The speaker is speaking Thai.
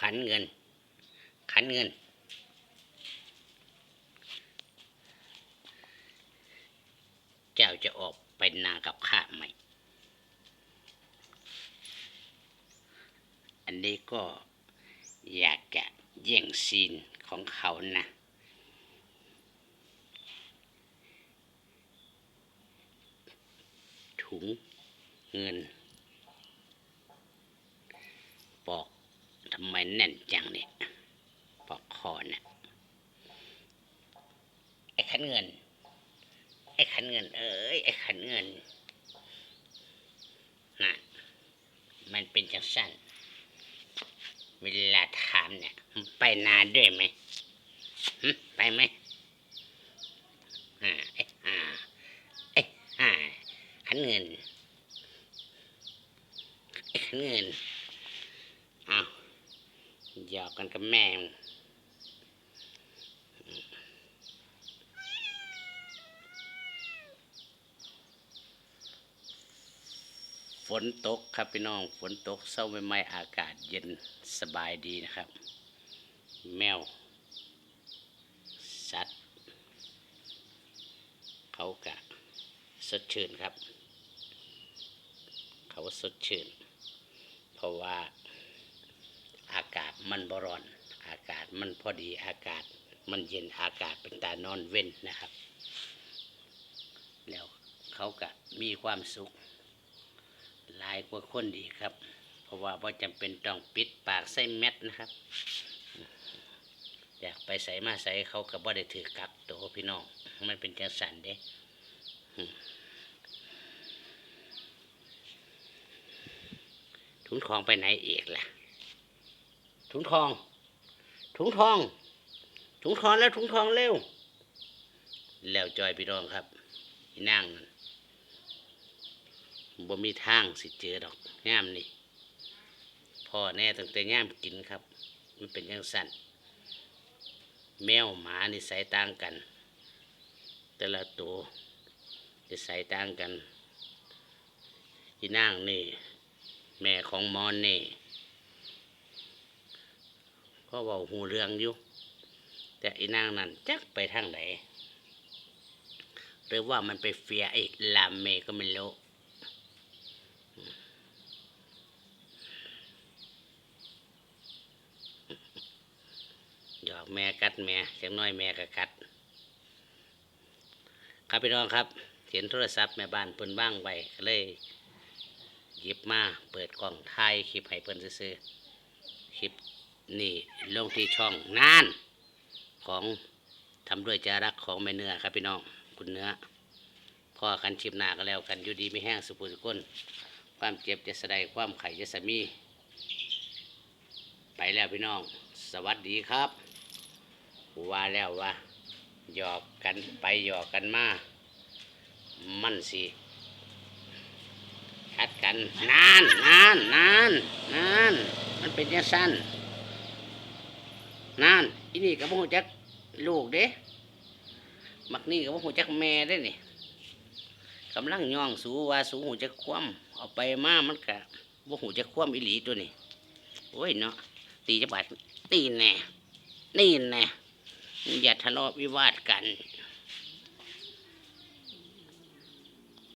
ขันเงิน ขันเงิน เจ้าจะออกไปนากับข้าไหม อันนี้ก็อยากจะแย่งซีนของเขานะถุงเงิน ปอกำไมแน่นจังเนี่ยปอกคอเนะ่ะไอ้ขันเงิน ไอ้ขันเงิน เอ้ย ไอ้ขันเงินน่ะมันเป็นจังสั้น เวลาถามเนี่ยไปนานด้วยไหมไปไหมอ่าไอ้อ่าไอ้อ่าขันเงิน ไอ้ขันเงิน อกกันกับแม่ฝนตกครับพี่น้อง ฝนตกเศร้าไม่ไม่อากาศเย็นสบายดีนะครับ แมวสัตว์เขากะสดชื่นครับ เขาสดชื่น เพราะว่า อากาศมันบร้อน อากาศมันพอดีอากาศมันเย็นอากาศเป็นตานอนเว้นนะครับ แล้วเขาก็มีความสุขหลายกว่าคนดีครับ เพราะว่าไ่จำเป็นต้องปิดปากใส่แมสนะครับ อยากไปใส่มาใส่เขาก็บ่ได้ถือกักตัวพี่น้องมันเป็นจังสันเด้ถุงทองไปไหนอีกล่ะ ถุงทอง ถุงทอง ถุงทองแล้วถุงทองเร็ว แล้วจอยพี่น้องครับนั่งนั่นบ่มีทางสิเจอดอกย่ามนี่พ่อแน่ตั้งแต่ย่ามกินครับ มันเป็นยังสั้นแมวหมานี่ใส่ต่างกัน แต่ละตัวจะใส่ต่างกันอีนางนี่ แม่ของมอนนี่ ก็เว้าหูเรื่องอยู่ แต่อีนางนั่นจักไปทางไหนหรือว่ามันไปเฟียไอ้ลามเมก็ไม่รู้หยอกแม่กัดแม่จังน้อยแม่ก็กัด ครับพี่น้องครับ เห็นโทรศัพท์แม่บ้านเพิ่นบ้างไว้ก็เลย หยิบมาเปิดกล้องถ่ายคลิปให้เพิ่นซื้อคลิป นี่ลงที่ช่องนานของทำด้วยจารักของแม่เนื้อครับพี่น้องคุณเนื้อพ่อกันชิมหนาก็แล้วกันอยู่ดีไม่แห้งสุภุสุก้นความเจ็บจะสะใดความไข่จะสามี ไปแล้วพี่น้อง สวัสดีครับ ว่าแล้วว่าหยอกกันไปหยอกกันมา มันสิคัดกันนานนานนานนานมันเป็นยังสั้น นั่นอีนี่กับพวกจักลูกเด้มักนี่กับพวกจักแม่ได้นี่กำลังย่องสูว่าสูหูจักคว่ำเอาไปมามันกะบ่หูจักคว่ำอีหลีตัวนี่โอ้ยเนาะตีจะบาดตีแน่นี่แน่อย่าทะเลาะวิวาทกัน